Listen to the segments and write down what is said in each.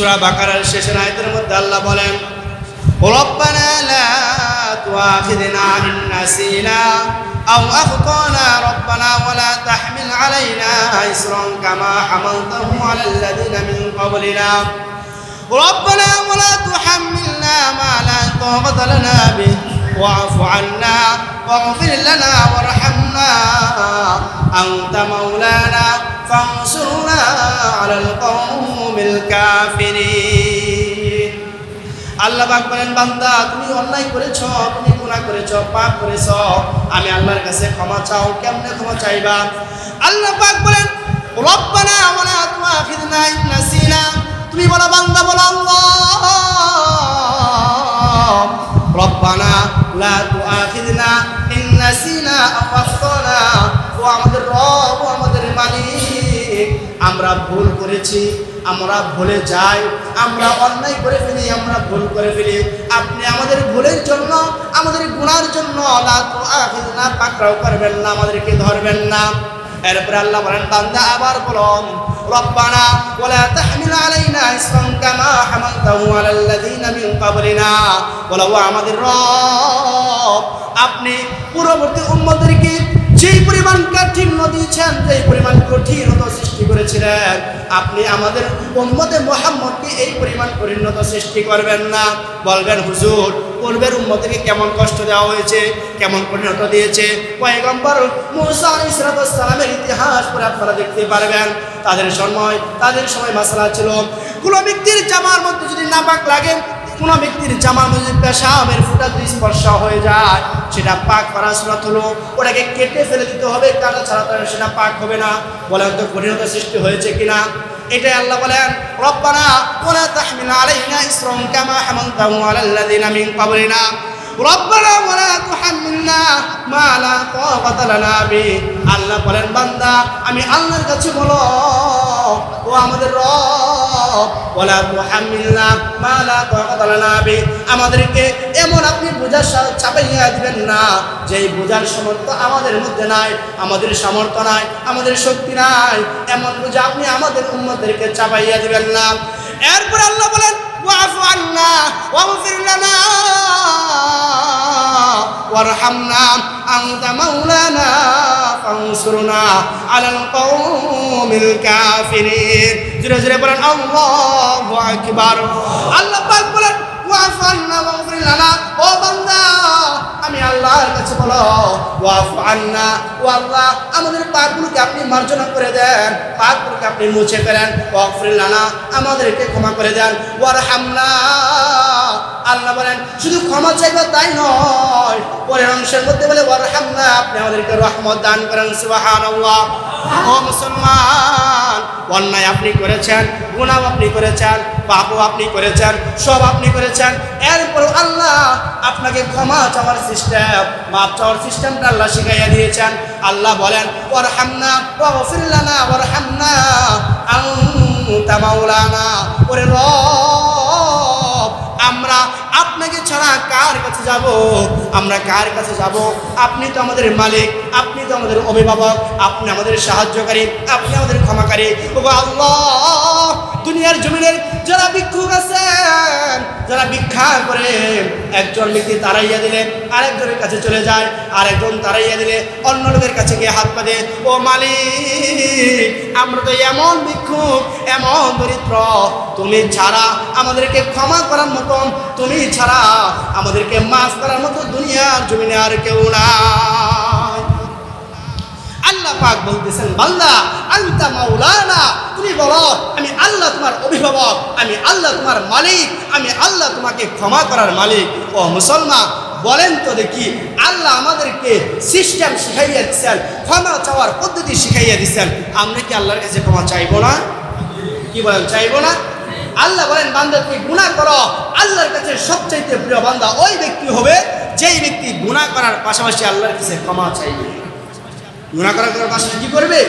সূরা বাকারার শেষের আয়াতের মধ্যে আল্লাহ বলেন ربنا لا تؤاخذنا إن نسينا أو أخطأنا ربنا ولا تحمل علينا إسرا كما حملته على الذين من قبلنا ربنا ولا تحملنا ما لا طاقة لنا به واعف عنا واغفر لنا وارحمنا أنت مولانا فانصرنا على القوم الكافرين আল্লাহ পাক বলেন বান্দা তুমি অন্যায় করেছ তুমি গুনাহ করেছ পাপ করেছ আমি আল্লাহর কাছে ক্ষমা চাও কেমনে ক্ষমা চাইবা আল্লাহ পাক বলেন রব্বানা ওয়ালা তুআখিযনা ইন নাসিনা তুমি বলো বান্দা বলো আল্লাহ রব্বানা লা তুআখিযনা ইন নাসিনা আও আখতানা ও আমাদের রব ও আমাদের মালিক আমরা ভুল করেছি, আমরা ভুলে যাই, আমরা অন্যায় করে ফেলি, আমরা ভুল করে ফেলি। আপনি আমাদের ভুলের জন্য, আমাদের গুনার জন্য তুআখিযনা পাকড়াও করবেন না, আমাদেরকে ধরবেন না। এরপরে আল্লাহ বলেন, বান্দা, আবার বলুন, রব্বানা, ওয়ালা তাহমিল আলাইনা ইসরান কামা হামালতাহু আলাল লাযিনা মিন ক্বাবলিনা। বলো, ও আমাদের রব, আপনি পূর্ববর্তী উম্মতদেরকে যেই পরিমাণ কাঠিন্য দিয়েছেন যেই পরিমাণ কঠিনতা সৃষ্টি করেছিলেন, আপনি আমাদের উম্মতে মোহাম্মদকে এই পরিমাণ কঠিনতা সৃষ্টি করবেন না। বলবেন, হুজুর, পূর্বের উম্মতকে কেমন কষ্ট দেওয়া হয়েছে, কেমন কঠিনতা দিয়েছে? পয়গম্বর মুসা ইসরাতামের ইতিহাস পরে আপনারা দেখতে পারবেন। তাদের সময় তাদের সময় মাসালা ছিল, কোনো ব্যক্তির জামার মধ্যে যদি নাপাক লাগে কোনো ব্যক্তির জামা মধ্যে পেশাবের ফুটা যদি স্পর্শ হয়ে যায়, সেটা পাক করা সুরাত হলো। ওটাকে কেটে ফেলে দিতে হবে কাটা ছাড়া তার সেটা পাক হবে না। বলেন তো কঠিনতা সৃষ্টি হয়েছে কিনা? এটাই আল্লাহ বলেন, রব্বানা ওলা তাহমিল আলাইনা ইসরাম কামা হামালতাহু আলাল লাযিনা মিন ক্বাবলিনা। রব্বানা ওয়ালা তুহাম্মিলনা মা লা তাকাতা লানা বি। আল্লাহ বলেন, বান্দা, আমি আল্লাহর কাছে বলো, ও আমাদের রব আমাদেরকে এমন আপনি বোঝার চাপাইয়া দিবেন না যে বোঝার সামর্থ্য আমাদের মধ্যে নাই, আমাদের সামর্থ্য নাই, আমাদের শক্তি নাই, এমন বোঝা আপনি আমাদের উম্মতদেরকে চাপাইয়া দিবেন না। এরপর আল্লাহ বলেন, ওয়াফু ওয়ারহামনা আনতা মাওলানা, ফানসুরনা আলাল কওমিল কাফিরিন। জোরে জোরে বলেন, আল্লাহু আকবার। আল্লাহ পাক বলেন, ওয়াফান্না মাগফির ও আমি আল্লাহর কাছে বলো ওয়াফান্না ও আল্লাহ, আমাদের পাপগুলোকে আপনি মার্জনা করে দেন, পাপগুলোকে আপনি মুছে ফেলেন। ওয়াগফির লানা, আমাদেরকে ক্ষমা করে দেন। ওয়ার হামনা আল্লাহ বলেন, শুধু ক্ষমা চাইবা তাই নয়। পরের অংশের মধ্যে বলে, ওয়ারহামনা, আপনি আমাদেরকে রহমত দান করেন, সুবহানাল্লাহ। ও মুসলমান, অন্যায় আপনি করেছেন, গুনাহ আপনি করেছেন, পাপও আপনি করেছেন, সব আপনি করেছেন। এরপর আল্লাহ আপনাকে ক্ষমা চাওয়ার সিস্টেম মাপ চাওয়ার সিস্টেমটা আল্লাহ শিখাইয়া দিয়েছেন। আল্লাহ বলেন, ওয়ারহামনা, ওয়াগফির লানা, ওয়ারহামনা আনতা মাওলানা। ওরে রব ছাড়া কার কাছে যাব? আমরা কার কাছে যাব? আপনি তো আমাদের মালিক, আপনি তো আমাদের অভিভাবক, আপনি আমাদের সাহায্যকারী, আপনি আমাদের ক্ষমাকারী। ও আল্লাহ! দুনিয়ার জমিনের যারা ভিক্ষুক আছেন যারা ভিক্ষা করে, একজন ব্যক্তি তারাইয়া দিলে আরেকজনের কাছে চলে যায়, আরেকজন তারাইয়া দিলে অন্য লোকের কাছে গিয়ে হাত পাতে ও মালিক, আমরা তো এমন ভিক্ষুক, এমন দরিদ্র, তুমি ছাড়া আমাদেরকে ক্ষমা করার মতন, তুমি ছাড়া আমাদেরকে মাছ করার মতো দুনিয়ার জমিনে আর কেউ আল্লাহ পাক বলতেছেন, বান্দা, আন্তা মাওলানা, তুমি বলো, আমি আল্লাহ তোমার অভিভাবক, আমি আল্লাহ তোমার মালিক, আমি আল্লাহ তোমাকে ক্ষমা করার মালিক। ও মুসলমান, বলেন তো দেখি, আল্লাহ আমাদেরকে সিস্টেম শিখাইয়া দিচ্ছেন ক্ষমা চাওয়ার পদ্ধতি শিখাইয়া দিচ্ছেন আমরা কি আল্লাহর কাছে ক্ষমা চাইব না? কি বলেন, চাইব না? আল্লাহ বলেন, বান্দা, তুমি গুণা করো। আল্লাহর কাছে সবচাইতে প্রিয় বান্দা ওই ব্যক্তি হবে, যেই ব্যক্তি গুণা করার পাশাপাশি আল্লাহর কাছে ক্ষমা চাইবে। গুণা করার করার পাশাপাশি কি করবে?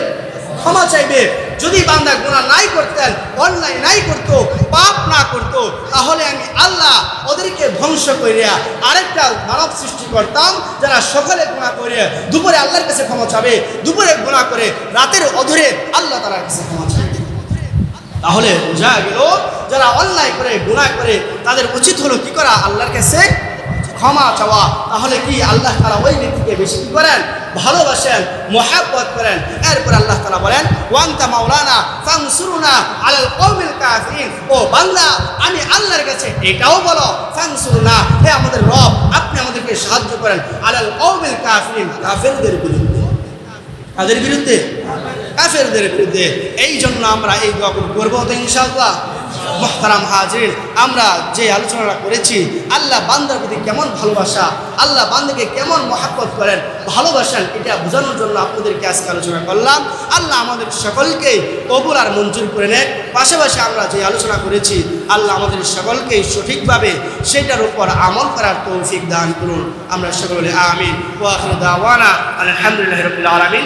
ক্ষমা চাইবে। যদি বান্দা গুণা নাই করতেন, অন্যায় নাই করতো, পাপ না করতো, তাহলে আমি আল্লাহ ওদেরকে ধ্বংস করিয়া আরেকটা মানব সৃষ্টি করতাম, যারা সকালে গুণা করে, দুপুরে আল্লাহর কাছে ক্ষমা চাবে, দুপুরে গুণা করে, রাতের অধরে আল্লাহ তালার কাছে ক্ষমা চাইবে তাহলে বোঝা গেল, যারা অন্যায় করে, গুনাহ করে, তাদের উচিত হলো কি করা? আল্লাহর কাছে ক্ষমা চাওয়া, তাহলে কি আল্লাহ তারা ওই ব্যক্তিকে বেশি করেন? ভালোবাসেন, মোহাব্বত করেন। এরপর আল্লাহ তারা বলেন, ওয়ান্তা মাওলানা ফাংসুরুনা আলাল কওমিল কাফিরিন। ও বান্দা, আমি আল্লাহর কাছে এটাও বলো ফাংসুরুনা হে আমাদের রব, আপনি আমাদেরকে সাহায্য করেন আলাল কওমিল কাফিরিন। কাফেরদের বিরুদ্ধে। কাদের বিরুদ্ধে? কাফেরদের বিরুদ্ধে। এই জন্য আমরা এই দোয়া করব তো ইনশাআল্লাহ। মোহতারাম হাজির আমরা যে আলোচনাটা করেছি, আল্লাহ বান্দার প্রতি কেমন ভালোবাসা, আল্লাহ বান্দাকে কেমন মহাব্বত করেন, ভালোবাসেন, এটা বোঝানোর জন্য আপনাদেরকে আজকে আলোচনা করলাম। আল্লাহ আমাদের সকলকে কবুল আর মঞ্জুর করে নেন পাশাপাশি আমরা যে আলোচনা করেছি, আল্লাহ আমাদের সকলকে সঠিকভাবে সেটার উপর আমল করার তৌফিক দান করুন। আমরা সকলে আমিন। আলহামদুলিল্লাহ রবিল আলমিন।